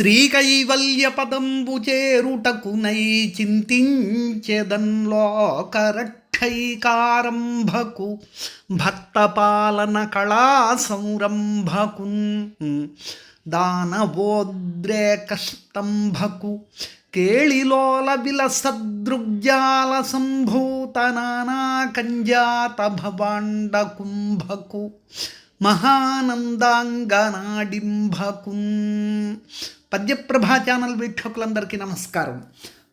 శ్రీకైవల్య పదంబు చేరుటకునై చింతించెదన్లోకరక్షైకారంభకు భక్తపాలన కళా సంరంభకున్ దానవోద్రేకస్తంభకు కేళిలోల విలసదృగ్జాల సంభూత నానా కంజాత భవాండ కుంభకు మహానందాంగనాడింభకున్ పద్యప్రభా ఛానల్ వీక్షకులందరికీ నమస్కారం.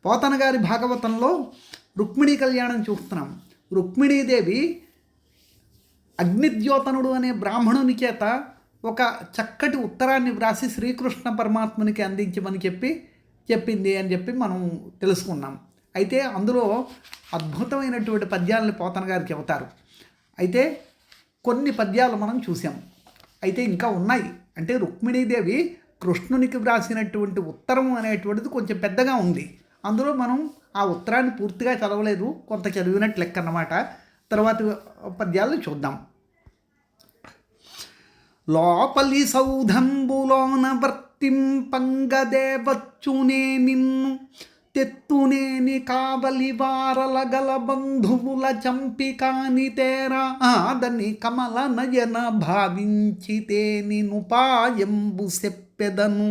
పోతన గారి భాగవతంలో రుక్మిణీ కళ్యాణం చూస్తున్నాం. రుక్మిణీదేవి అగ్నిద్యోతనుడు అనే బ్రాహ్మణుని చేత ఒక చక్కటి ఉత్తరాన్ని వ్రాసి శ్రీకృష్ణ పరమాత్మునికి అందించమని చెప్పి చెప్పింది అని చెప్పి మనం తెలుసుకున్నాం. అయితే అందులో అద్భుతమైనటువంటి పద్యాలను పోతన గారు చెబుతారు. అయితే కొన్ని పద్యాలు మనం చూసాం అయితే ఇంకా ఉన్నాయి. అంటే రుక్మిణీదేవి కృష్ణునికి వ్రాసినటువంటి ఉత్తరం అనేటువంటిది కొంచెం పెద్దగా ఉంది. అందులో మనం ఆ ఉత్తరాన్ని పూర్తిగా చదవలేదు. కొంత చదివినట్టు లెక్క అన్నమాట. తర్వాత పద్యాలను చూద్దాం. లోపలి సౌధంబులోన వర్తింపంగదేవచ్చునే నిన్ను తెత్తునేని కావలి వారల గల బంధువుల చంపి కాని తేరా ఆదని కమల నయన భావించితేని నుపాయంబు నినుపాయంబు సెప్పెదను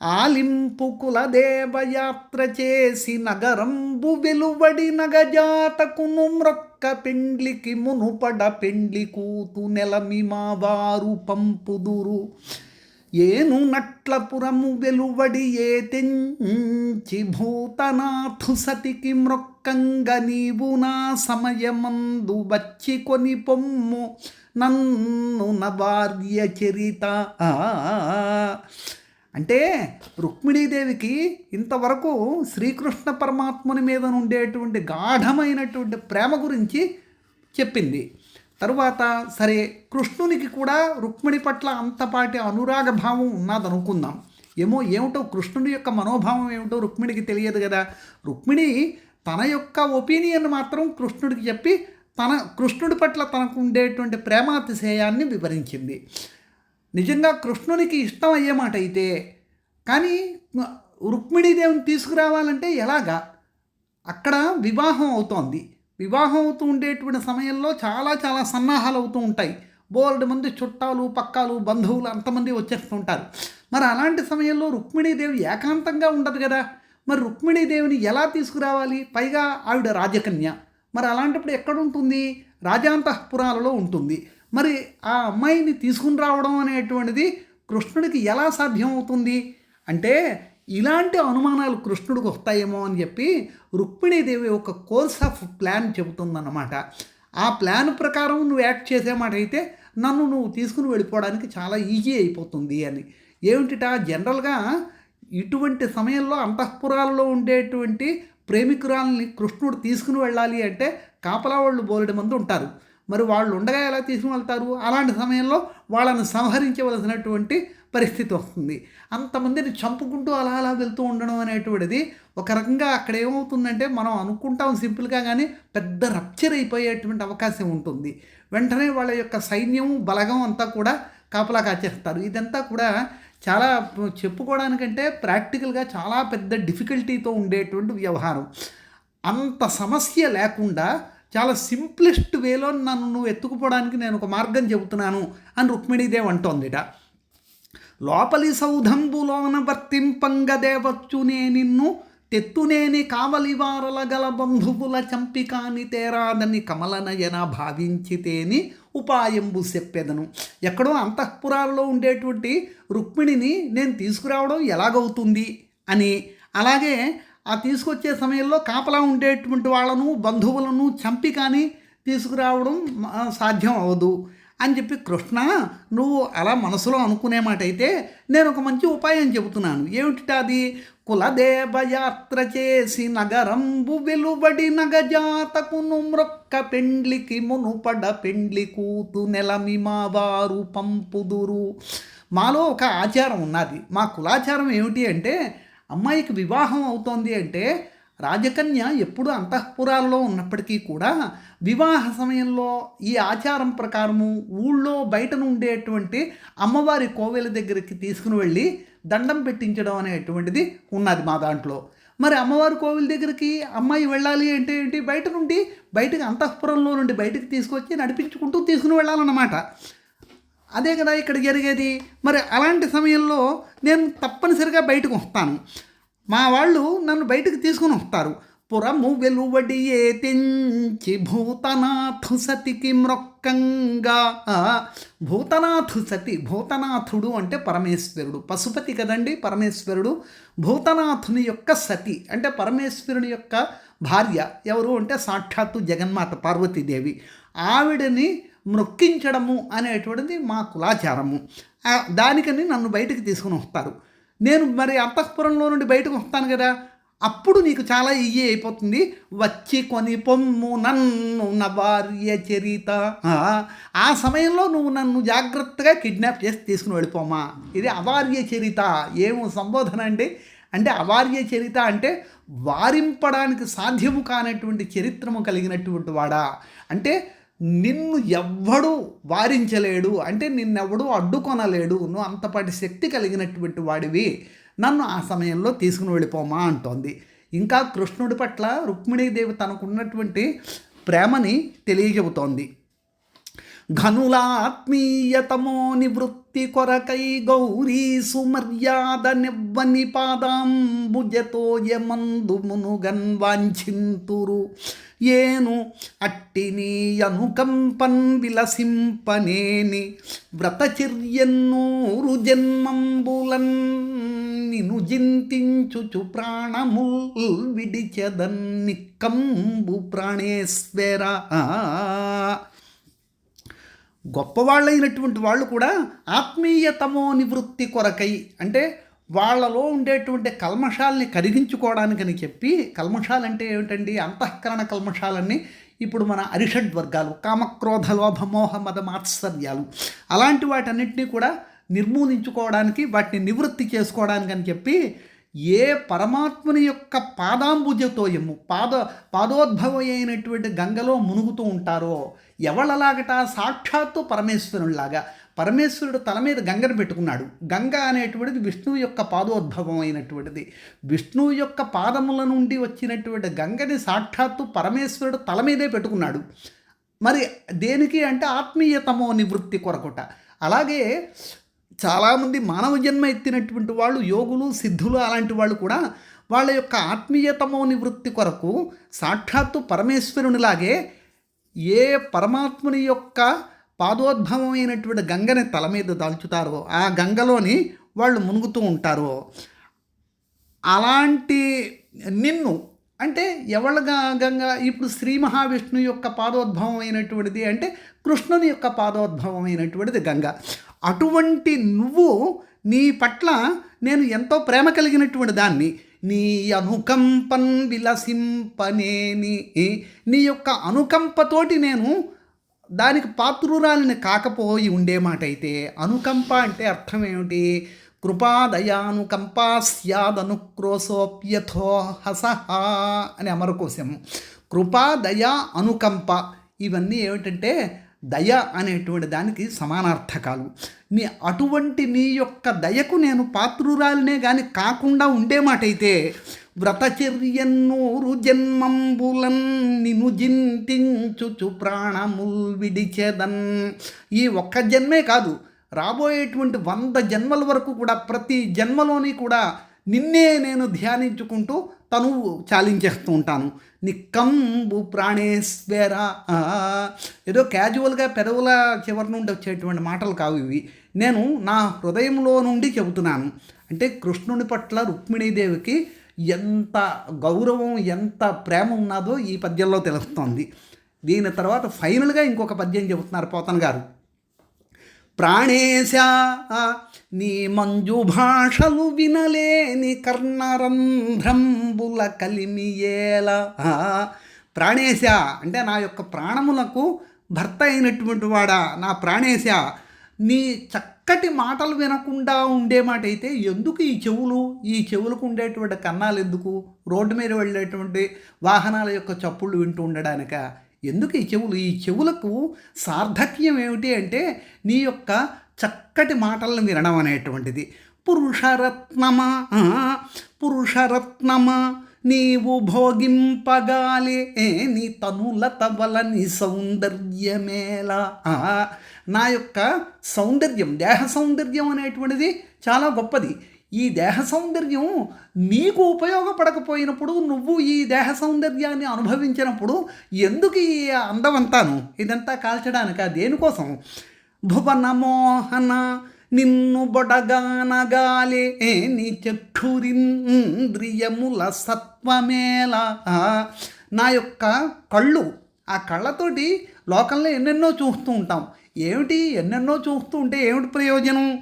ఆలింపు కులదేవయాత్ర చేసి నగరంబు వెలువడి నగజాతకును మ్రొక్క పెండ్లికి మునుపడ పెండ్లి కూతు నెలమి మా వారు పంపుదురు. ఏను నట్లపురము వెలువడి ఏ తెంచి భూతనాథు సతికి మ్రొక్కంగ నీవు నా సమయమందు వచ్చి కొని పొమ్ము. నన్ను నవార్య చరిత. అంటే రుక్మిణీదేవికి ఇంతవరకు శ్రీకృష్ణ పరమాత్ముని మీద ఉండేటువంటి గాఢమైనటువంటి ప్రేమ గురించి చెప్పింది. తరువాత సరే కృష్ణునికి కూడా రుక్మిణి పట్ల అంతపాటి అనురాగ భావం ఉన్నదనుకుందాం. ఏమో ఏమిటో కృష్ణుని యొక్క మనోభావం ఏమిటో రుక్మిణికి తెలియదు కదా. రుక్మిణి తన యొక్క ఒపీనియన్ మాత్రం కృష్ణుడికి చెప్పి తన కృష్ణుడి పట్ల తనకు ఉండేటువంటి ప్రేమాతిశయాన్ని వివరించింది. నిజంగా కృష్ణునికి ఇష్టం అయ్యే మాట అయితే కానీ రుక్మిణీదేవిని తీసుకురావాలంటే ఎలాగా? అక్కడ వివాహం అవుతోంది. వివాహం అవుతూ ఉండేటువంటి సమయంలో చాలా చాలా సన్నాహాలు అవుతూ ఉంటాయి. బోల్డ్ మంది చుట్టాలు పక్కాలు బంధువులు అంతమంది వచ్చేస్తుంటారు మరి అలాంటి సమయంలో రుక్మిణీదేవి ఏకాంతంగా ఉండదు కదా. మరి రుక్మిణీదేవిని ఎలా తీసుకురావాలి? పైగా ఆవిడ రాజకన్య. మరి అలాంటప్పుడు ఎక్కడ ఉంటుంది? రాజాంతఃపురాలలో ఉంటుంది. మరి ఆ అమ్మాయిని తీసుకుని రావడం అనేటువంటిది కృష్ణుడికి ఎలా సాధ్యం అవుతుంది? అంటే ఇలాంటి అనుమానాలు కృష్ణుడికి వస్తాయేమో అని చెప్పి రుక్మిణీదేవి ఒక కోర్స్ ఆఫ్ ప్లాన్ చెబుతుందన్నమాట. ఆ ప్లాన్ ప్రకారం నువ్వు యాక్ట్ చేసేమాట అయితే నన్ను నువ్వు తీసుకుని వెళ్ళిపోవడానికి చాలా ఈజీ అయిపోతుంది అని. ఏమిటిట? జనరల్గా ఇటువంటి సమయంలో అంతఃపురాలలో ఉండేటువంటి ప్రేమికురాలని కృష్ణుడు తీసుకుని వెళ్ళాలి అంటే కాపలా వాళ్ళు బోలెడు మంది ఉంటారు. మరి వాళ్ళు ఉండగా ఎలా తీసుకుని వెళ్తారు? అలాంటి సమయంలో వాళ్ళని సంహరించవలసినటువంటి పరిస్థితి వస్తుంది. అంతమందిని చంపుకుంటూ అలా అలా వెళ్తూ ఉండడం అనేటువంటిది ఒక రకంగా అక్కడ ఏమవుతుందంటే మనం అనుకుంటాం సింపుల్గా కానీ పెద్ద రప్చర్ అయిపోయేటువంటి అవకాశం ఉంటుంది. వెంటనే వాళ్ళ యొక్క సైన్యం బలగం అంతా కూడా కాపలా కాచేస్తారు. ఇదంతా కూడా చాలా చెప్పుకోవడానికంటే ప్రాక్టికల్గా చాలా పెద్ద డిఫికల్టీతో ఉండేటువంటి వ్యవహారం. అంత సమస్య లేకుండా చాలా సింప్లెస్ట్ వేలో నన్ను నువ్వు ఎత్తుకుపోవడానికి నేను ఒక మార్గం చెబుతున్నాను అని రుక్మిణీదేవి అంటోందిట. లోపలి సౌధంబులోన వర్తింపంగదేవచ్చునే నిన్ను తెత్తునేని కావలివారల గల బంధువుల చంపికాని తేరాదని కమలనయన భావించితేని ఉపాయంబు చెప్పేదను. ఎక్కడో అంతఃపురాల్లో ఉండేటువంటి రుక్మిణిని నేను తీసుకురావడం ఎలాగవుతుంది అని. అలాగే ఆ తీసుకొచ్చే సమయంలో కాపలా ఉండేటువంటి వాళ్ళను బంధువులను చంపి కానీ తీసుకురావడం సాధ్యం అవ్వదు. అని చెప్పి కృష్ణ నువ్వు అలా మనసులో అనుకునే మాట అయితే నేను ఒక మంచి ఉపాయం చెబుతున్నాను. ఏమిటిది కులదేవయాత్ర చేసి నగరంబు వెలువడి నగజాతకును మ్రొక్క పెండ్లికి మునుపడ పెండ్లి కూతు నెలమి మా వారు పంపుదురు. మాలో ఒక ఆచారం ఉన్నది. మా కులాచారం ఏమిటి అంటే అమ్మాయికి వివాహం అవుతోంది అంటే రాజకన్య ఎప్పుడు అంతఃపురాల్లో ఉన్నప్పటికీ కూడా వివాహ సమయంలో ఈ ఆచారం ప్రకారము ఊళ్ళో బయట ఉండేటువంటి అమ్మవారి కోవెల దగ్గరికి తీసుకుని వెళ్ళి దండం పెట్టించడం అనేటువంటిది ఉన్నది మా దాంట్లో. మరి అమ్మవారి కోవిల దగ్గరికి అమ్మాయి వెళ్ళాలి అంటే ఏంటి? బయట నుండి బయటకు అంతఃపురంలో నుండి బయటకు తీసుకొచ్చి నడిపించుకుంటూ తీసుకుని వెళ్ళాలన్నమాట. అదే కదా ఇక్కడ జరిగేది? మరి అలాంటి సమయంలో నేను తప్పనిసరిగా బయటకు వస్తాను. మా వాళ్ళు నన్ను బయటకు తీసుకుని వస్తారు. పురము వెలువడియే తెంచి భూతనాథు సతికి మ్రొక్కంగా భూతనాథు సతి భూతనాథుడు అంటే పరమేశ్వరుడు. పశుపతి కదండి పరమేశ్వరుడు. భూతనాథుని యొక్క సతి అంటే పరమేశ్వరుని యొక్క భార్య. ఎవరు అంటే సాక్షాత్తు జగన్మాత పార్వతీదేవి. ఆవిడని మృక్కించడము అనేటువంటిది మా కులాచారము. దానికని నన్ను బయటకు తీసుకుని వస్తారు. నేను మరి అంతఃపురంలో నుండి బయటకు వస్తాను కదా అప్పుడు నీకు చాలా ఇయ్యి అయిపోతుంది. వచ్చి కొని పొమ్ము నన్ను నా భార్య చరిత. ఆ, ఆ సమయంలో నువ్వు నన్ను జాగ్రత్తగా కిడ్నాప్ చేసి తీసుకుని వెళ్ళిపోమా. ఇది అవార్య చరిత. ఏమో సంబోధన అండి. అంటే అవార్య చరిత అంటే వారింపడానికి సాధ్యము కానటువంటి చరిత్రము కలిగినటువంటి వాడా. అంటే నిన్ను ఎవ్వడు వారించలేడు అంటే నిన్నెవడు అడ్డుకొనలేడు నువ్వు అంతపాటి శక్తి కలిగినటువంటి వాడివి నన్ను ఆ సమయంలో తీసుకుని వెళ్ళిపోమా అంటోంది. ఇంకా కృష్ణుడి పట్ల రుక్మిణీదేవి తనకున్నటువంటి ప్రేమని తెలియజెబుతోంది. ఘనులాత్మీయతమో నివృత్తి కొరకై గౌరీ సుమర్యాద నివ్వని పాదాంబుజతో యమందు మునుగన్ వాంఛింతురు. ఏను అట్టిని అనుకంపన్ విలసింపనేని వ్రతచిర్యన్నూరు జన్మంబులన్ నిను జింతించుచు ప్రాణముల్ విడిచెదన్ కంబు ప్రాణేశ్వర. గొప్పవాళ్ళైనటువంటి వాళ్ళు కూడా ఆత్మీయతమో నివృత్తి కొరకై అంటే వాళ్ళలో ఉండేటువంటి కల్మషాలని కరిగించుకోవడానికని చెప్పి కల్మషాలంటే ఏమిటండి? అంతఃకరణ కల్మషాలన్నీ ఇప్పుడు మన అరిషడ్ వర్గాలు కామక్రోధ లోభ మోహ మద మాత్సర్యాలు. అలాంటి వాటన్నిటినీ కూడా నిర్మూలించుకోవడానికి వాటిని నివృత్తి చేసుకోవడానికి అని చెప్పి ఏ పరమాత్మని యొక్క పాదాంబుజతోయము పాద పాదోద్భవం అయినటువంటి గంగలో మునుగుతూ ఉంటారో ఎవళ్ళలాగట సాక్షాత్తు పరమేశ్వరునిలాగా పరమేశ్వరుడు తల మీద గంగను పెట్టుకున్నాడు. గంగ అనేటువంటిది విష్ణువు యొక్క పాదోద్భవం అయినటువంటిది. విష్ణువు యొక్క పాదముల నుండి వచ్చినటువంటి గంగని సాక్షాత్తు పరమేశ్వరుడు తల మీదే పెట్టుకున్నాడు. మరి దేనికి అంటే ఆత్మీయతమో నివృత్తి కొరకుట. అలాగే చాలామంది మానవ జన్మ ఎత్తినటువంటి వాళ్ళు యోగులు సిద్ధులు అలాంటి వాళ్ళు కూడా వాళ్ళ యొక్క ఆత్మీయతమో నివృత్తి కొరకు సాక్షాత్తు పరమేశ్వరునిలాగే ఏ పరమాత్ముని యొక్క పాదోద్భవమైనటువంటి గంగని తల మీద దాల్చుతారో ఆ గంగలోని వాళ్ళు మునుగుతూ ఉంటారో అలాంటి నిన్ను అంటే ఎవళ్ళ గంగా? ఇప్పుడు శ్రీ మహావిష్ణు యొక్క పాదోద్భవం అయినటువంటిది అంటే కృష్ణుని యొక్క పాదోద్భవం అయినటువంటిది గంగ. అటువంటి నువ్వు నీ పట్ల నేను ఎంతో ప్రేమ కలిగినటువంటి దాన్ని నీ అనుకంపన్ విలసింపనేని నీ యొక్క అనుకంపతోటి నేను దానికి పాత్రురాలిని కాకపోయి ఉండే మాట అయితే అనుకంప అంటే అర్థం ఏమిటి కృపాదయానుకంపా స్యాదనుక్రోశోప్యథో హసహ అని అమరకోశము కృపా దయ అనుకంప ఇవన్నీ ఏమిటంటే దయ అనేటువంటి దానికి సమానార్థకాలు. నీ అటువంటి నీ యొక్క దయకు నేను పాత్రురాలినే కానీ కాకుండా ఉండే మాట అయితే వ్రతచర్యన్నూరు జన్మంబులన్ నిను జింతించుచు ప్రాణముల్ విడిచెదన్. ఈ ఒక్క జన్మే కాదు రాబోయేటువంటి వంద జన్మల వరకు కూడా ప్రతి జన్మలోని కూడా నిన్నే నేను ధ్యానించుకుంటూ తను చాలించేస్తూ ఉంటాను. నిక్కంబు ప్రాణేశ్వర. ఏదో క్యాజువల్గా పెదవుల చివరి నుండి వచ్చేటువంటి మాటలు కావు ఇవి. నేను నా హృదయంలో నుండి చెబుతున్నాను. అంటే కృష్ణుని పట్ల రుక్మిణీదేవికి ఎంత గౌరవం ఎంత ప్రేమ ఉన్నదో ఈ పద్యంలో తెలుస్తోంది దీని తర్వాత ఫైనల్గా ఇంకొక పద్యం చెబుతున్నారు పోతన్ గారు. ప్రాణేశ నీ మంజు భాషలు వినలేని కర్ణరంధ్రంబుల కలిమియేల. ప్రాణేశ అంటే నా యొక్క ప్రాణములకు భర్త అయినటువంటి వాడా నా ప్రాణేశ నీ చక్కటి మాటలు వినకుండా ఉండే మాట అయితే ఎందుకు ఈ చెవులు? ఈ చెవులకు ఉండేటువంటి కన్నాలు ఎందుకు? రోడ్డు మీద వెళ్ళేటువంటి వాహనాల యొక్క చప్పుళ్ళు వింటూ ఉండడానిక ఎందుకు ఈ చెవులు? ఈ చెవులకు సార్థక్యం ఏమిటి అంటే నీ యొక్క చక్కటి మాటలను వినడం అనేటువంటిది. పురుషరత్నమా? పురుషరత్నమా? నీవు భోగింపగాలే నీ తనులత వలని సౌందర్యమేలా. నా యొక్క సౌందర్యం దేహ సౌందర్యం అనేటువంటిది చాలా గొప్పది. ఈ దేహ సౌందర్యం నీకు ఉపయోగపడకపోయినప్పుడు నువ్వు ఈ దేహ సౌందర్యాన్ని అనుభవించినప్పుడు ఎందుకు ఈ అందమంతాను? ఇదంతా కాల్చడానిక? దేనికోసం? భువన మోహన నిన్ను బొడగానగాలే నీ చక్షురింద్రియముల సత్వమేలా. నా యొక్క కళ్ళు ఆ కళ్ళతోటి లోకంలో ఎన్నెన్నో చూస్తూ ఉంటాం. ఏమిటి? ఎన్నెన్నో చూస్తూ ఉంటే ఏమిటి ప్రయోజనం?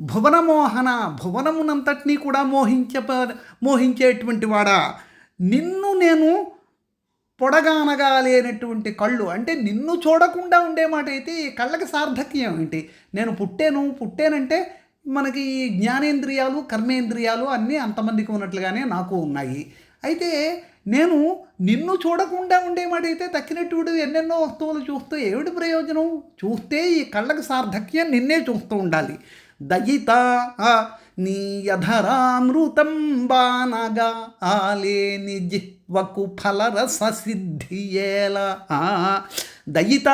భువన మోహన భువనమునంతటినీ కూడా మోహించ మోహించేటువంటి వాడా? నిన్ను నేను పొడగానగా లేనటువంటి కళ్ళు అంటే నిన్ను చూడకుండా ఉండే మాట అయితే ఈ కళ్ళకి సార్థక్యం ఏంటి? నేను పుట్టాను పుట్టానంటే మనకి ఈ జ్ఞానేంద్రియాలు కర్మేంద్రియాలు అన్నీ అంతమందికి ఉన్నట్లుగానే నాకు ఉన్నాయి. అయితే నేను నిన్ను చూడకుండా ఉండే మాట అయితే తక్కినటువంటి ఎన్నెన్నో వస్తువులు చూస్తూ ఏమిటి ప్రయోజనం? చూస్తే ఈ కళ్ళకి సార్థక్యం నిన్నే చూస్తూ ఉండాలి. దయిత నీ బానగా ఆలేని జిహ్వకు ఫలరస సిద్ధియేల దయిత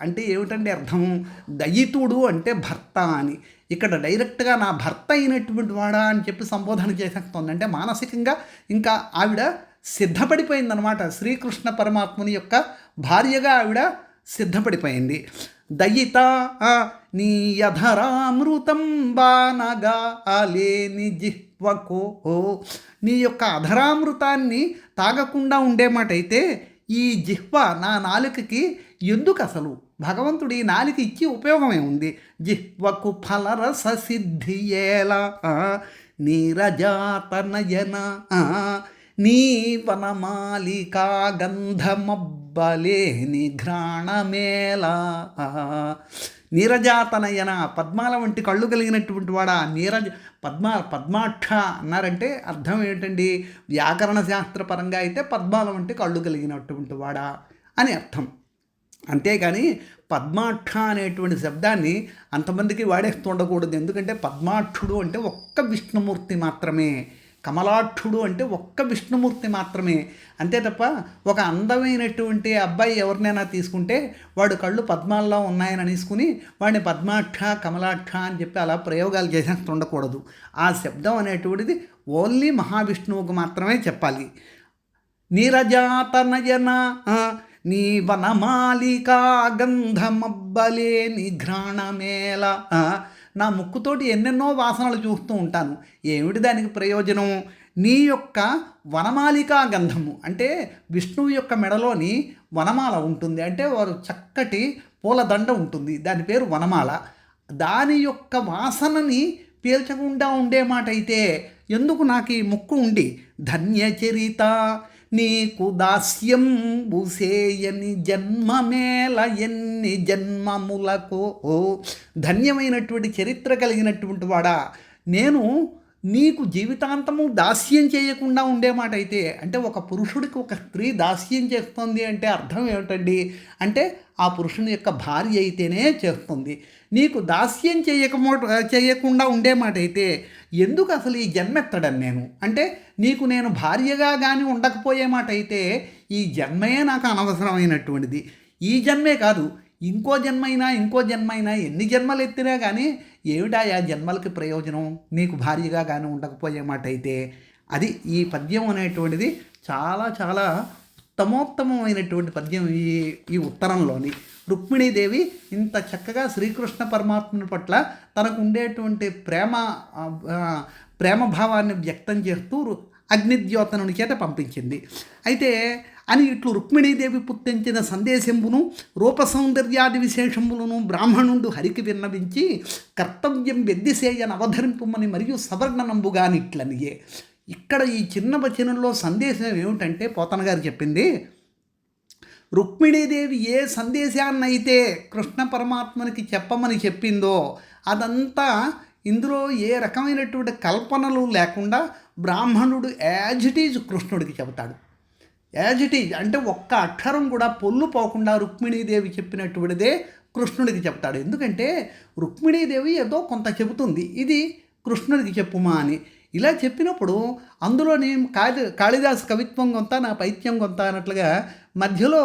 అంటే ఏమిటండి అర్థం? దయితుడు అంటే భర్త అని. ఇక్కడ డైరెక్ట్గా నా భర్త అయినటువంటి వాడా అని చెప్పి సంబోధన చేసేస్తుంది. అంటే మానసికంగా ఇంకా ఆవిడ సిద్ధపడిపోయిందనమాట శ్రీకృష్ణ పరమాత్ముని యొక్క భార్యగా ఆవిడ సిద్ధపడిపోయింది. దయిత నీ అధరామృతం బానగా అలేని జిహ్వకో నీ యొక్క అధరామృతాన్ని తాగకుండా ఉండే అయితే ఈ జిహ్వ నా నాలుకకి ఎందుకు అసలు భగవంతుడు ఈ నాలుక ఇచ్చి ఉపయోగమే ఉంది. జిహ్వకు ఫలరస సిద్ధియేలా నీరజాతనయన నీ వనమాలికా గంధమబ్బలేని ఘ్రాణమేలా నీరజాతనయన పద్మాల వంటి కళ్ళు కలిగినటువంటి వాడా? నీరజ పద్మ పద్మాక్ష అన్నారంటే అర్థం ఏంటండి? వ్యాకరణ శాస్త్రపరంగా అయితే పద్మాల వంటి కళ్ళు కలిగినటువంటి వాడా అని అర్థం. అంతేగాని పద్మాక్ష అనేటువంటి శబ్దాన్ని అంతమందికి వాడేస్తుండకూడదు. ఎందుకంటే పద్మాక్షుడు అంటే ఒక్క విష్ణుమూర్తి మాత్రమే. కమలాఠుడు అంటే ఒక్క విష్ణుమూర్తి మాత్రమే. అంతే తప్ప ఒక అందమైనటువంటి అబ్బాయి ఎవరినైనా తీసుకుంటే వాడు కళ్ళు పద్మాల్లో ఉన్నాయని అనేసుకుని వాడిని పద్మాక్ష కమలాక్ష అని చెప్పి అలా ప్రయోగాలు చేసేస్తూ ఉండకూడదు. ఆ శబ్దం అనేటువంటిది ఓన్లీ మహావిష్ణువుకు మాత్రమే చెప్పాలి. నీరజాతనయన నీ వనమాలికా గంధమబ్బలే నిఘ్రాణమేళ నా ముక్కుతోటి ఎన్నెన్నో వాసనలు చూస్తూ ఉంటాను. ఏమిటి దానికి ప్రయోజనం? నీ యొక్క వనమాలికా గంధము. అంటే విష్ణువు యొక్క మెడలోని వనమాల ఉంటుంది. అంటే వారు చక్కటి పూలదండ ఉంటుంది. దాని పేరు వనమాల. దాని యొక్క వాసనని పీల్చకుండా ఉండే మాట అయితే ఎందుకు నాకు ఈ ముక్కు ఉండి? ధన్యచరిత. నీకు దాస్యం బుసేయని జన్మమేల ఎన్ని జన్మములకు. ఓ ధన్యమైనటువంటి చరిత్ర కలిగినటువంటి వాడా. నేను నీకు జీవితాంతము దాస్యం చేయకుండా ఉండే మాట అయితే అంటే ఒక పురుషుడికి ఒక స్త్రీ దాస్యం చేస్తుంది అంటే అర్థం ఏమిటండి? అంటే ఆ పురుషుని యొక్క భార్య అయితేనే చేస్తుంది. నీకు దాస్యం చేయకమో చేయకుండా ఉండే మాట అయితే ఎందుకు అసలు ఈ జన్మెత్తడని నేను? అంటే నీకు నేను భార్యగా కానీ ఉండకపోయే మాట అయితే ఈ జన్మే నాకు అనవసరమైనటువంటిది. ఈ జన్మే కాదు ఇంకో జన్మైనా ఇంకో జన్మైనా ఎన్ని జన్మలు ఎత్తినా కానీ ఏమిటా ఆ జన్మలకి ప్రయోజనం? నీకు భార్యగా కానీ ఉండకపోయే మాట అయితే అది ఈ పద్యం అనేటువంటిది చాలా చాలా ఉత్తమోత్తమమైనటువంటి పద్యం ఈ ఈ ఉత్తరంలోని. రుక్మిణీదేవి ఇంత చక్కగా శ్రీకృష్ణ పరమాత్ముని పట్ల తనకు ఉండేటువంటి ప్రేమ ప్రేమభావాన్ని ప్రేమ భావాన్ని వ్యక్తం చేస్తూ అగ్నిద్యోతనుని చేత పంపించింది. అయితే అని ఇట్లు రుక్మిణీదేవి పుట్టించిన సందేశంబును రూప సౌందర్యాది విశేషములను బ్రాహ్మణుడు హరికి విన్నవించి కర్తవ్యం వెద్దిసేయని అవధరింపమని మరియు సవర్ణనంబుగానిట్లనియే ఇక్కడ ఈ చిన్న వచనంలో సందేశం ఏమిటంటే పోతన గారు చెప్పింది రుక్మిణీదేవి ఏ సందేశాన్నైతే కృష్ణ పరమాత్మనికి చెప్పమని చెప్పిందో అదంతా ఇందులో ఏ రకమైనటువంటి కల్పనలు లేకుండా బ్రాహ్మణుడు యాజ్ ఇట్ ఈజ్ కృష్ణుడికి చెబుతాడు. యాజ్ ఇట్ ఈజ్ అంటే ఒక్క అక్షరం కూడా పొల్లు పోకుండా రుక్మిణీదేవి చెప్పినటువంటిదే కృష్ణుడికి చెప్తాడు ఎందుకంటే రుక్మిణీదేవి ఏదో కొంత చెబుతుంది. ఇది కృష్ణుడికి చెప్పుమా అని. ఇలా చెప్పినప్పుడు అందులోని కాళి కాళిదాసు కవిత్వం కొంత నా పైత్యం కొంత అన్నట్లుగా మధ్యలో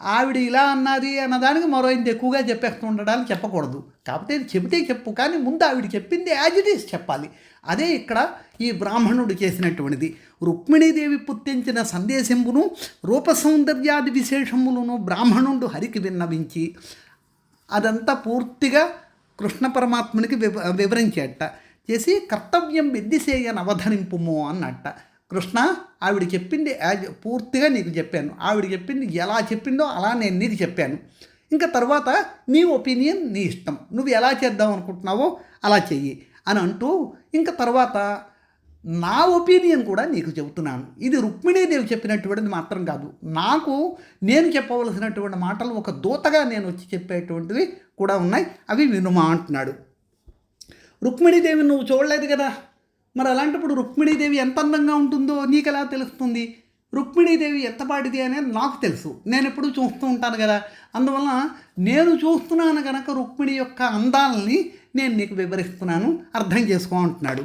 ఆవిడ ఇలా అన్నది అన్నదానికి మరో ఇంత ఎక్కువగా చెప్పేస్తూ ఉండడానికి చెప్పకూడదు. కాకపోతే చెబితే చెప్పు కానీ ముందు ఆవిడ చెప్పింది యాజ్ ఇట్ ఈస్ చెప్పాలి. అదే ఇక్కడ ఈ బ్రాహ్మణుడు చేసినటువంటిది. రుక్మిణీదేవి పుట్టించిన సందేశంబును రూప సౌందర్యాది విశేషములను బ్రాహ్మణుడు హరికి విన్నవించి అదంతా పూర్తిగా కృష్ణ పరమాత్మునికి వివ వివరించేట. చేసి కర్తవ్యం విద్దిసేయని అవధరింపుము అన్నట్ట. కృష్ణ ఆవిడ చెప్పింది యాజ్ పూర్తిగా నీకు చెప్పాను. ఆవిడ చెప్పింది ఎలా చెప్పిందో అలా నేను నీకు చెప్పాను. ఇంకా తర్వాత నీ ఒపీనియన్ నీ ఇష్టం. నువ్వు ఎలా చేద్దాం అనుకుంటున్నావో అలా చెయ్యి అని అంటూ ఇంకా తర్వాత నా ఒపీనియన్ కూడా నీకు చెబుతున్నాను. ఇది రుక్మిణీదేవి చెప్పినటువంటిది మాత్రం కాదు. నాకు నేను చెప్పవలసినటువంటి మాటలు ఒక దూతగా నేను వచ్చి చెప్పేటువంటివి కూడా ఉన్నాయి. అవి వినుమా అంటున్నాడు. రుక్మిణీదేవి నువ్వు చూడలేదు కదా? మరి అలాంటప్పుడు రుక్మిణీదేవి ఎంత అందంగా ఉంటుందో నీకు ఎలా తెలుస్తుంది? రుక్మిణీదేవి ఎంత పాటిది అనేది నాకు తెలుసు. నేను ఎప్పుడు చూస్తూ ఉంటాను కదా. అందువలన నేను చూస్తున్నాను కనుక రుక్మిణి యొక్క అందాలని నేను నీకు వివరిస్తున్నాను. అర్థం చేసుకో అంటున్నాడు.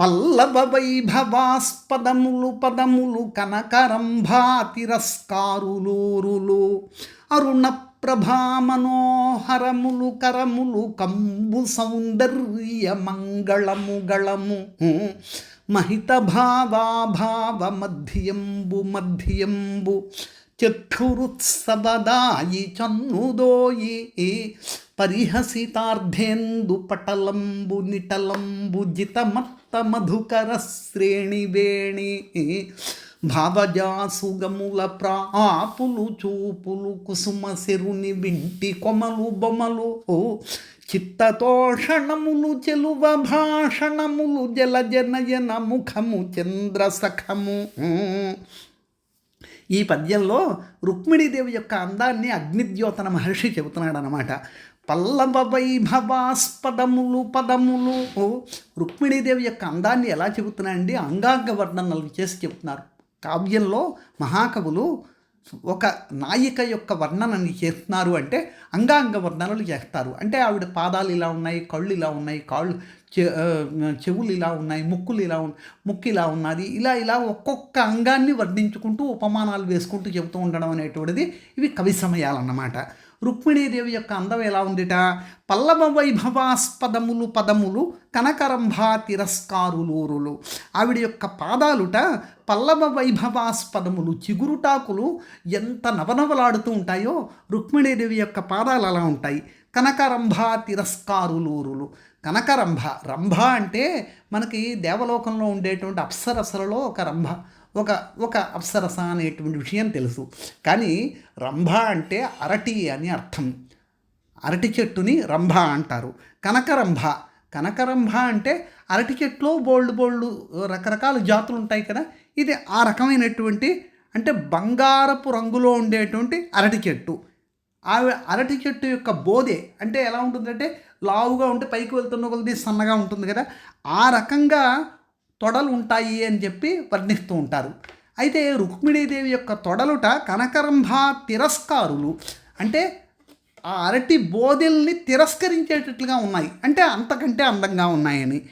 పల్లవ వైభవాస్పదములు పదములు కనకరంభాతిరస్కారులూరులు. అరుణ ప్రభామనోహరములు కరములు కంబు సౌందర్య మంగళము గళము. మహిత భావాభావ మధ్యంబు మధ్యంబు చక్షురుత్సవదాయి చన్నుదోయి పరిహసితార్థేందు పటలంబు నిటలంబు జితమత్త మధుకర శ్రేణివేణి భావజాసుగముల ప్రాపులు చూపులు కుసుమ సెరుని వింటి కొమలు బొమలు. ఓ చిత్తతోషణములు చెలువ భాషణములు జల జనయన ముఖము చంద్ర సఖము. ఈ పద్యంలో రుక్మిణీదేవి యొక్క అందాన్ని అగ్నిద్యోతన మహర్షి చెబుతున్నాడు అనమాట పల్లవ వైభవాస్పదములు పదములు. రుక్మిణీదేవి యొక్క అందాన్ని ఎలా చెబుతున్నాయండి? అంగాంగ వర్ణనలు చేసి చెబుతున్నారు. కావ్యంలో మహాకవులు ఒక నాయిక యొక్క వర్ణనని చేస్తున్నారు అంటే అంగాంగ వర్ణనలు చేస్తారు. అంటే ఆవిడ పాదాలు ఇలా ఉన్నాయి కళ్ళు ఇలా ఉన్నాయి కాళ్ళు చె చెవులు ఇలా ఉన్నాయి ముక్కులు ఇలా ఉన్ ముక్కు ఇలా ఉన్నది. ఇలా ఇలా ఒక్కొక్క అంగాన్ని వర్ణించుకుంటూ ఉపమానాలు వేసుకుంటూ చెబుతూ ఉండడం అనేటువంటిది ఇవి కవి సమయాలన్నమాట. రుక్మిణీదేవి యొక్క అందం ఎలా ఉందిట? పల్లవ వైభవాస్పదములు పదములు కనకరంభా తిరస్కారులూరులు. ఆవిడ యొక్క పాదాలుట పల్లవ వైభవాస్పదములు చిగురుటాకులు ఎంత నవనవలాడుతూ ఉంటాయో రుక్మిణీదేవి యొక్క పాదాలు అలా ఉంటాయి. కనకరంభ తిరస్కారులూరులు. కనకరంభ రంభ అంటే మనకి దేవలోకంలో ఉండేటువంటి అప్సరసలలో ఒక రంభ. ఒక ఒక అప్సరస అనేటువంటి విషయం తెలుసు. కానీ రంభ అంటే అరటి అని అర్థం. అరటి చెట్టుని రంభ అంటారు. కనకరంభ కనకరంభ అంటే అరటి చెట్లో బోల్డ్ బోల్డ్ రకరకాల జాతులు ఉంటాయి కదా. ఇది ఆ రకమైనటువంటి అంటే బంగారపు రంగులో ఉండేటువంటి అరటి చెట్టు. ఆ అరటి చెట్టు యొక్క బోధే అంటే ఎలా ఉంటుందంటే లావుగా ఉంటే పైకి వెళ్తున్న కొలది సన్నగా ఉంటుంది కదా. ఆ రకంగా తొడలు ఉంటాయి అని చెప్పి వర్ణిస్తూ ఉంటారు. అయితే రుక్మిణీదేవి యొక్క తొడలుట కనకరంభ తిరస్కారులు. అంటే ఆ అరటి బోధల్ని తిరస్కరించేటట్లుగా ఉన్నాయి. అంటే అంతకంటే అందంగా ఉన్నాయని.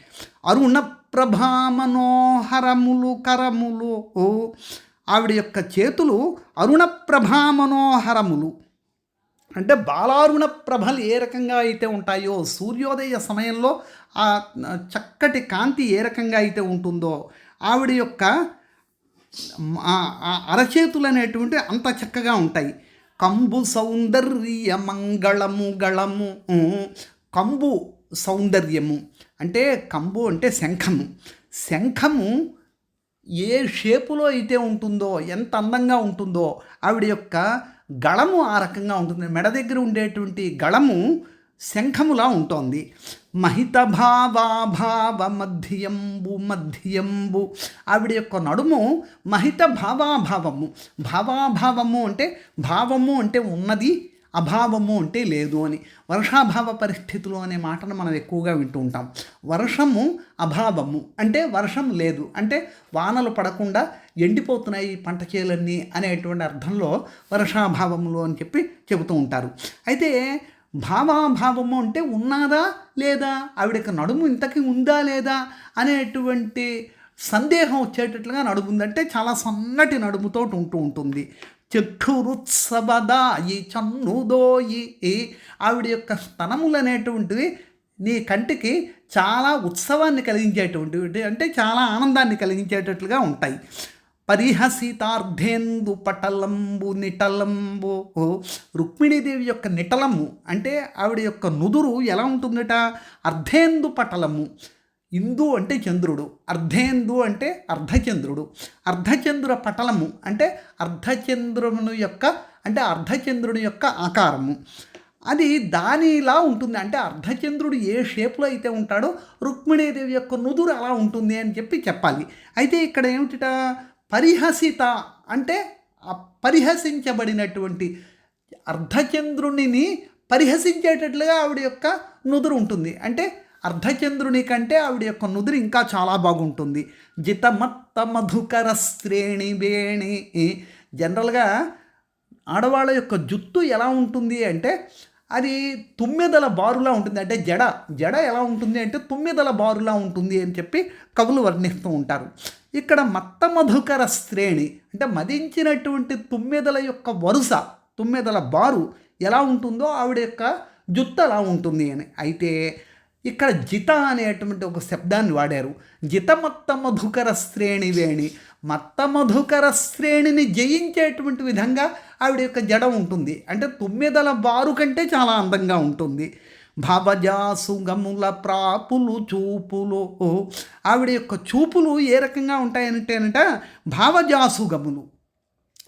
అరుణ ప్రభా మనోహరములు కరములు. ఓ ఆవిడ యొక్క చేతులు అరుణ ప్రభా మనోహరములు. అంటే బాలారుణ ప్రభలు ఏ రకంగా అయితే ఉంటాయో సూర్యోదయ సమయంలో ఆ చక్కటి కాంతి ఏ రకంగా అయితే ఉంటుందో ఆవిడ యొక్క ఆ- అరచేతులు అనేటువంటి అంత చక్కగా ఉంటాయి. కంబు సౌందర్య మంగళము గళము కంబు సౌందర్యము. అంటే కంబు అంటే శంఖము. శంఖము ఏ షేపులో అయితే ఉంటుందో ఎంత అందంగా ఉంటుందో ఆవిడ యొక్క గళము ఆ రకంగా ఉంటుంది. మెడ దగ్గర ఉండేటువంటి గళము శంఖములా ఉంటుంది. మహిత భావాభావ మధ్యంబు. మధ్యంబు ఆవిడ యొక్క నడుము మహిత భావాభావము భావాభావము అంటే భావము అంటే ఉన్నది అభావము అంటే లేదు అని. వర్షాభావ పరిస్థితులు అనే మాటను మనం ఎక్కువగా వింటూ ఉంటాం. వర్షము అభావము అంటే వర్షం లేదు. అంటే వానలు పడకుండా ఎండిపోతున్నాయి పంట చేలన్నీ అనేటువంటి అర్థంలో వర్షాభావములు అని చెప్పి చెబుతూ ఉంటారు. అయితే భావాభావము అంటే ఉన్నారా లేదా? ఆవిడకి నడుము ఇంతకీ ఉందా లేదా? అనేటువంటి సందేహం వచ్చేటట్లుగా నడుముందంటే చాలా సన్నటి నడుముతో ఉంటూ ఉంటుంది. చక్షురుత్సవదాయి చన్నుదోయి. ఆవిడ యొక్క స్తనములు అనేటువంటివి నీ కంటికి చాలా ఉత్సవాన్ని కలిగించేటువంటి అంటే చాలా ఆనందాన్ని కలిగించేటట్లుగా ఉంటాయి. పరిహసితార్థేందు పటలంబు నిటలంబు. రుక్మిణీదేవి యొక్క నిటలము అంటే ఆవిడ యొక్క నుదురు ఎలా ఉంటుందట? అర్ధేందు పటలము. ఇందు అంటే చంద్రుడు అర్ధేందు అంటే అర్ధచంద్రుడు. అర్ధచంద్ర పటలము అంటే అర్ధచంద్రుని యొక్క అంటే అర్ధచంద్రుని యొక్క ఆకారము. అది దానిలా ఉంటుంది. అంటే అర్ధచంద్రుడు ఏ షేప్లో అయితే ఉంటాడో రుక్మిణీదేవి యొక్క నుదురు అలా ఉంటుంది అని చెప్పి చెప్పాలి. అయితే ఇక్కడ ఏమిటిట? పరిహసిత అంటే పరిహసించబడినటువంటి అర్ధచంద్రునిని పరిహసించేటట్లుగా ఆవిడ యొక్క నుదురు ఉంటుంది. అంటే అర్ధచంద్రుని కంటే ఆవిడ యొక్క నుదురు ఇంకా చాలా బాగుంటుంది. జితమత్త మధుకర శ్రేణి వేణి జనరల్గా ఆడవాళ్ళ యొక్క జుత్తు ఎలా ఉంటుంది అంటే అది తుమ్మెదల బారులా ఉంటుంది. అంటే జడ జడ ఎలా ఉంటుంది అంటే తుమ్మెదల బారులా ఉంటుంది అని చెప్పి కవులు వర్ణిస్తూ ఉంటారు. ఇక్కడ మత్త మధుకర శ్రేణి అంటే మదించినటువంటి తుమ్మెదల యొక్క వరుస తుమ్మెదల బారు ఎలా ఉంటుందో ఆవిడ యొక్క జుత్తు అలా ఉంటుంది అని. అయితే ఇక్కడ జిత అనేటువంటి ఒక శబ్దాన్ని వాడారు. జిత మత్త మధుకర శ్రేణి వేణి. మత్త మధుకర శ్రేణిని జయించేటువంటి విధంగా ఆవిడ యొక్క జడ ఉంటుంది. అంటే తొమ్మిదల బారు కంటే చాలా అందంగా ఉంటుంది. భవజాసుగముల ప్రాపులు చూపులు. ఆవిడ యొక్క చూపులు ఏ రకంగా ఉంటాయంటేనట భావజాసుగములు.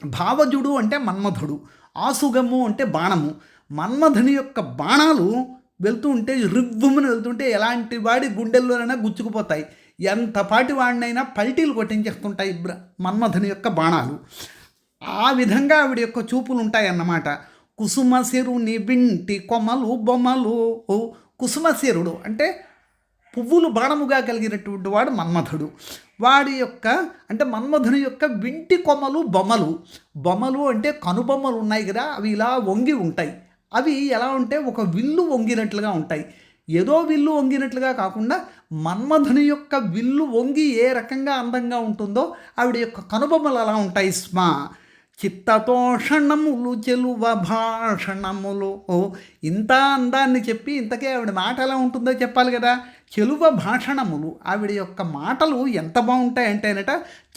భావజుడు అంటే మన్మధుడు. ఆసుగము అంటే బాణము. మన్మధుని యొక్క బాణాలు వెళ్తూ ఉంటే రివ్వుమని వెళ్తుంటే ఎలాంటి వాడి గుండెల్లోనైనా గుచ్చుకుపోతాయి. ఎంతపాటి వాడినైనా పల్టీలు కొట్టించేస్తుంటాయి మన్మథుని యొక్క బాణాలు. ఆ విధంగా ఆవిడ యొక్క చూపులు ఉంటాయన్నమాట కుసుమశిరుని వింటి కొమ్మలు బొమ్మలు కుసుమశిరుడు అంటే పువ్వులు బాణముగా కలిగినటువంటి వాడు మన్మథుడు. వాడి యొక్క అంటే మన్మధుని యొక్క వింటి కొమ్మలు బొమ్మలు బొమ్మలు అంటే కనుబొమ్మలు ఉన్నాయి కదా అవి ఇలా వంగి ఉంటాయి. అవి ఎలా ఉంటే ఒక విల్లు వంగినట్లుగా ఉంటాయి. ఏదో విల్లు వంగినట్లుగా కాకుండా మన్మధుని యొక్క విల్లు వంగి ఏ రకంగా అందంగా ఉంటుందో ఆవిడ యొక్క కనుబొమ్మలు అలా ఉంటాయి స్మ. చిత్తతోషణములు చెలువ భాషణములు. ఓ ఇంత అందాన్ని చెప్పి ఇంతకే ఆవిడ మాట ఎలా ఉంటుందో చెప్పాలి కదా. చెలువ భాషణములు. ఆవిడ యొక్క మాటలు ఎంత బాగుంటాయంటేనట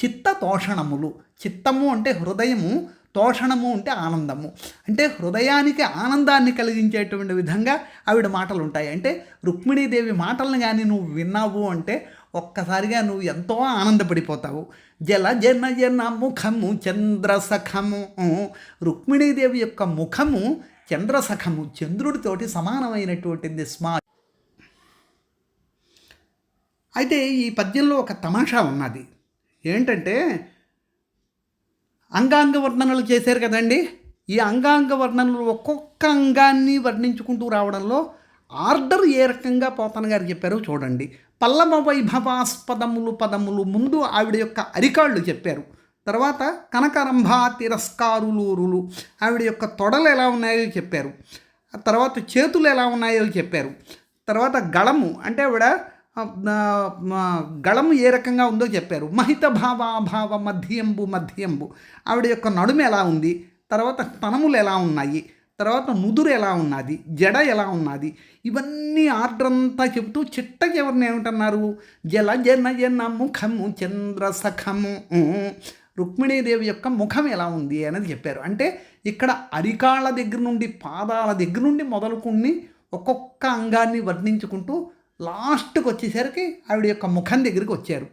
చిత్తతోషణములు. చిత్తము అంటే హృదయము తోషణము ఉంటే ఆనందము. అంటే హృదయానికి ఆనందాన్ని కలిగించేటువంటి విధంగా ఆవిడ మాటలు ఉంటాయి అంటే రుక్మిణీదేవి మాటలను కానీ నువ్వు విన్నావు అంటే ఒక్కసారిగా నువ్వు ఎంతో ఆనందపడిపోతావు. జల జన జన ముఖము చంద్రసఖము రుక్మిణీదేవి యొక్క ముఖము చంద్రసఖము. చంద్రుడితోటి సమానమైనటువంటిది స్మా. అయితే ఈ పద్యంలో ఒక తమాషా ఉన్నది. ఏంటంటే అంగాంగ వర్ణనలు చేశారు కదండి. ఈ అంగాంగ వర్ణనలు ఒక్కొక్క అంగాన్ని వర్ణించుకుంటూ రావడంలో ఆర్డర్ ఏ రకంగా పోతన గారు చెప్పారో చూడండి. పల్లవ వైభవాస్పదములు పదములు ముందు ఆవిడ యొక్క అరికాళ్ళు చెప్పారు. తర్వాత కనకరంభ తిరస్కారులూరులు ఆవిడ యొక్క తొడలు ఎలా ఉన్నాయో చెప్పారు. తర్వాత చేతులు ఎలా ఉన్నాయో చెప్పారు. తర్వాత గళము అంటే ఆవిడ గళము ఏ రకంగా ఉందో చెప్పారు. మహిత భావాభావ మధ్యంబు మధ్యంబు. ఆవిడ యొక్క నడుము ఎలా ఉంది? తర్వాత స్తనములు ఎలా ఉన్నాయి? తర్వాత నుదురు ఎలా ఉన్నది? జడ ఎలా ఉన్నది? ఇవన్నీ ఆర్డర్ అంతా చెబుతూ చిట్టకి ఎవరిని ఏమిటన్నారు? జల జన జన ముఖము చంద్ర సఖము. రుక్మిణీదేవి యొక్క ముఖం ఎలా ఉంది అనేది చెప్పారు. అంటే ఇక్కడ అరికాళ్ళ దగ్గర నుండి పాదాల దగ్గర నుండి మొదలుకుని ఒక్కొక్క అంగాన్ని వర్ణించుకుంటూ లాస్ట్కి వచ్చేసరికి ఆవిడ యొక్క ముఖం దగ్గరికి వచ్చారు.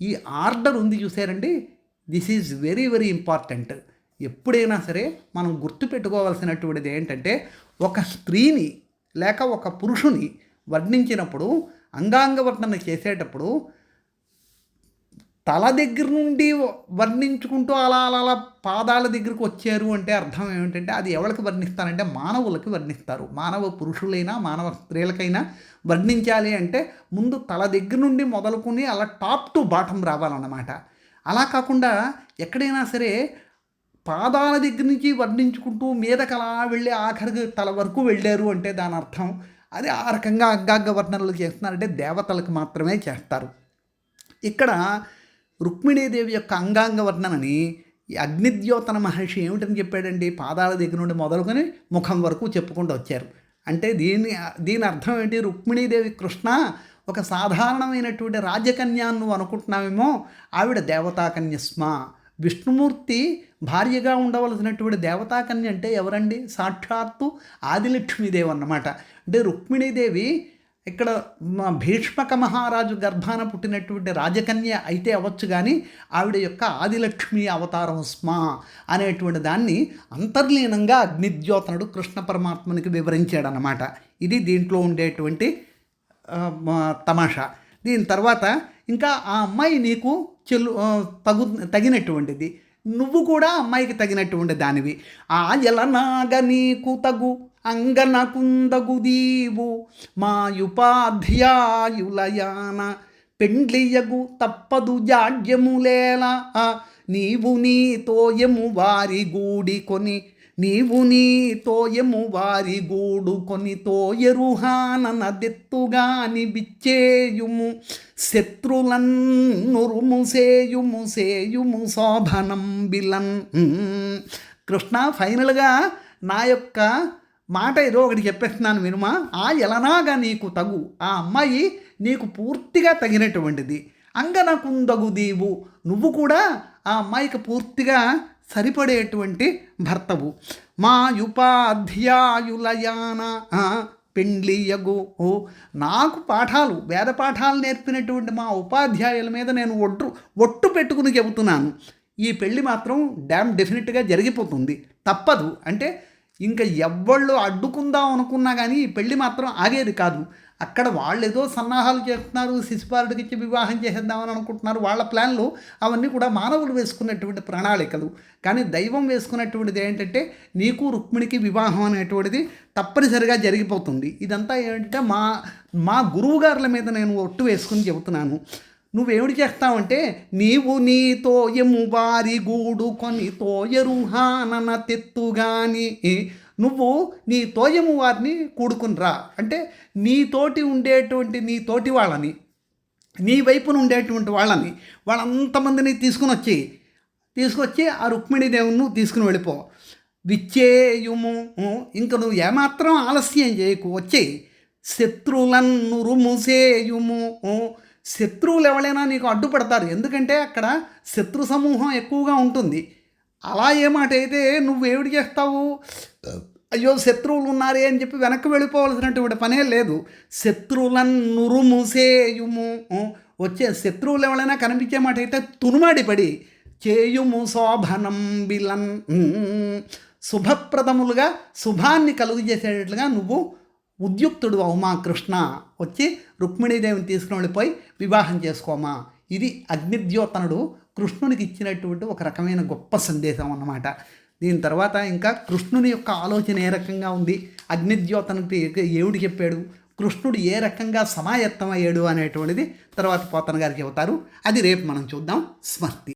ఈ ఆర్డర్ ఉంది చూసారండి? This is very very important. ఎప్పుడైనా సరే మనం గుర్తుపెట్టుకోవాల్సినటువంటిది ఏంటంటే ఒక స్త్రీని లేక ఒక పురుషుని వర్ణించినప్పుడు అంగాంగ వర్ణన చేసేటప్పుడు తల దగ్గర నుండి వర్ణించుకుంటూ అలా అలా అలా పాదాల దగ్గరకు వచ్చారు అంటే అర్థం ఏమిటంటే అది ఎవరికి వర్ణిస్తారంటే మానవులకి వర్ణిస్తారు. మానవ పురుషులైనా మానవ స్త్రీలకైనా వర్ణించాలి అంటే ముందు తల దగ్గర నుండి మొదలుకొని అలా టాప్ టు బాటం రావాలన్నమాట. అలా కాకుండా ఎక్కడైనా సరే పాదాల దగ్గర నుంచి వర్ణించుకుంటూ మీదకలా వెళ్ళి ఆఖరికి తల వరకు వెళ్ళారు అంటే దాని అర్థం అది ఆ రకంగా అంగాంగ వర్ణనలు చేస్తున్నారంటే దేవతలకు మాత్రమే చేస్తారు. ఇక్కడ రుక్మిణీదేవి యొక్క అంగాంగ వర్ణనని అగ్నిద్యోతన మహర్షి ఏమిటని చెప్పాడండి? పాదాల దగ్గర నుండి మొదలుకొని ముఖం వరకు చెప్పుకుంటూ వచ్చారు. అంటే దీని దీని అర్థం ఏంటి? రుక్మిణీదేవి కృష్ణ ఒక సాధారణమైనటువంటి రాజకన్య అనుకుంటున్నామేమో నువ్వు అనుకుంటున్నావేమో ఆవిడ దేవతాకన్యస్మ విష్ణుమూర్తి భార్యగా ఉండవలసినటువంటి దేవతాకన్య అంటే ఎవరండి? సాక్షాత్తు ఆదిలక్ష్మీదేవి అన్నమాట. అంటే రుక్మిణీదేవి ఇక్కడ మా భీష్మక మహారాజు గర్భాన పుట్టినటువంటి రాజకన్య అయితే అవ్వచ్చు కానీ ఆవిడ యొక్క ఆదిలక్ష్మి అవతారం స్మా అనేటువంటి దాన్ని అంతర్లీనంగా అగ్నిద్యోతనుడు కృష్ణ పరమాత్మనికి వివరించాడనమాట ఇది దీంట్లో ఉండేటువంటి తమాషా. దీని తర్వాత ఇంకా ఆ అమ్మాయి నీకు చెల్లు తగు తగినటువంటిది. నువ్వు కూడా అమ్మాయికి తగినటువంటి దానివి. ఆ ఎలనాగ నీకు తగు? అంగనకుందగుదీవు మాయుపాధ్యాయులయాన పెండ్లియగు తప్పదు జాడ్యములేలా ఆ, నీవు నీ తోయము వారి గూడి కొని నీవు నీ తోయము వారి గూడు కొని తోయరుహాన నదెత్తుగాని బిచ్చేయుము శత్రులన్నురుము సేయుము సేయుము శోభనం బిలన్ కృష్ణ ఫైనల్గా నా యొక్క మాట ఏదో ఒకటి చెప్పేస్తున్నాను వినుమా? ఆ ఎలనాగా నీకు తగు. ఆ అమ్మాయి నీకు పూర్తిగా తగినటువంటిది. అంగనకుందగు దీవు. నువ్వు కూడా ఆ అమ్మాయికి పూర్తిగా సరిపడేటువంటి భర్తవు. మా యుపాధ్యాయులయాన పెండ్లియగు. ఓ నాకు పాఠాలు వేద పాఠాలు నేర్పినటువంటి మా ఉపాధ్యాయుల మీద నేను ఒట్టు ఒట్టు పెట్టుకుని చెబుతున్నాను. ఈ పెళ్ళి మాత్రం డ్యామ్ డెఫినెట్గా జరిగిపోతుంది. తప్పదు. అంటే ఇంకా ఎవ్వళ్ళు అడ్డుకుందాం అనుకున్నా కానీ ఈ పెళ్ళి మాత్రం ఆగేది కాదు. అక్కడ వాళ్ళు ఏదో సన్నాహాలు చేస్తున్నారు శిశుపాలుడికి ఇచ్చి వివాహం చేసేద్దామని అనుకుంటున్నారు. వాళ్ళ ప్లాన్లు అవన్నీ కూడా మానవులు వేసుకున్నటువంటి ప్రణాళికలు. కానీ దైవం వేసుకున్నటువంటిది ఏంటంటే నీకు రుక్మిణికి వివాహం అనేటువంటిది తప్పనిసరిగా జరిగిపోతుంది. ఇదంతా ఏంటంటే మా మా గురువుగారుల మీద నేను ఒట్టు వేసుకుని చెబుతున్నాను. నువ్వేమిటి చేస్తావంటే నీవు నీ తోయము వారి గూడు కొని తోయరుహానన తెత్తుగాని. నువ్వు నీ తోయము వారిని కూడుకుని రా అంటే నీ తోటి ఉండేటువంటి నీ తోటి వాళ్ళని నీ వైపున ఉండేటువంటి వాళ్ళని వాళ్ళంతమందిని తీసుకుని వచ్చి తీసుకొచ్చి ఆ రుక్మిణి దేవుని తీసుకుని వెళ్ళిపో. విచ్చేయుము. ఇంక నువ్వు ఏమాత్రం ఆలస్యం చేయకు. వచ్చి శత్రులన్ను రుముసేయుము శత్రువులు ఎవరైనా నీకు అడ్డుపడతారు ఎందుకంటే అక్కడ శత్రు సమూహం ఎక్కువగా ఉంటుంది అలా ఏ అయితే నువ్వు చేస్తావు అయ్యో శత్రువులు ఉన్నారే అని చెప్పి వెనక్కి వెళ్ళిపోవలసినటువంటి పనే లేదు శత్రువులను నురుముసేయుము వచ్చే శత్రువులు ఎవరైనా కనిపించే మాట అయితే తునుమాడి పడి చేయుము శోభనం బిలన్ శుభప్రదములుగా శుభాన్ని కలుగు చేసేటట్లుగా నువ్వు ఉద్యుక్తుడు అవుమా కృష్ణ వచ్చి రుక్మిణీదేవిని తీసుకుని వెళ్ళిపోయి వివాహం చేసుకోమా? ఇది అగ్నిద్యోతనుడు కృష్ణునికి ఇచ్చినటువంటి ఒక రకమైన గొప్ప సందేశం అన్నమాట. దీని తర్వాత ఇంకా కృష్ణుని యొక్క ఆలోచన ఏ రకంగా ఉంది? అగ్నిద్యోతనకి ఏమిటి చెప్పాడు? కృష్ణుడు ఏ రకంగా సమాయత్తం అయ్యాడు అనేటువంటిది తర్వాత పోతన గారికి చెబుతారు. అది రేపు మనం చూద్దాం. స్మృతి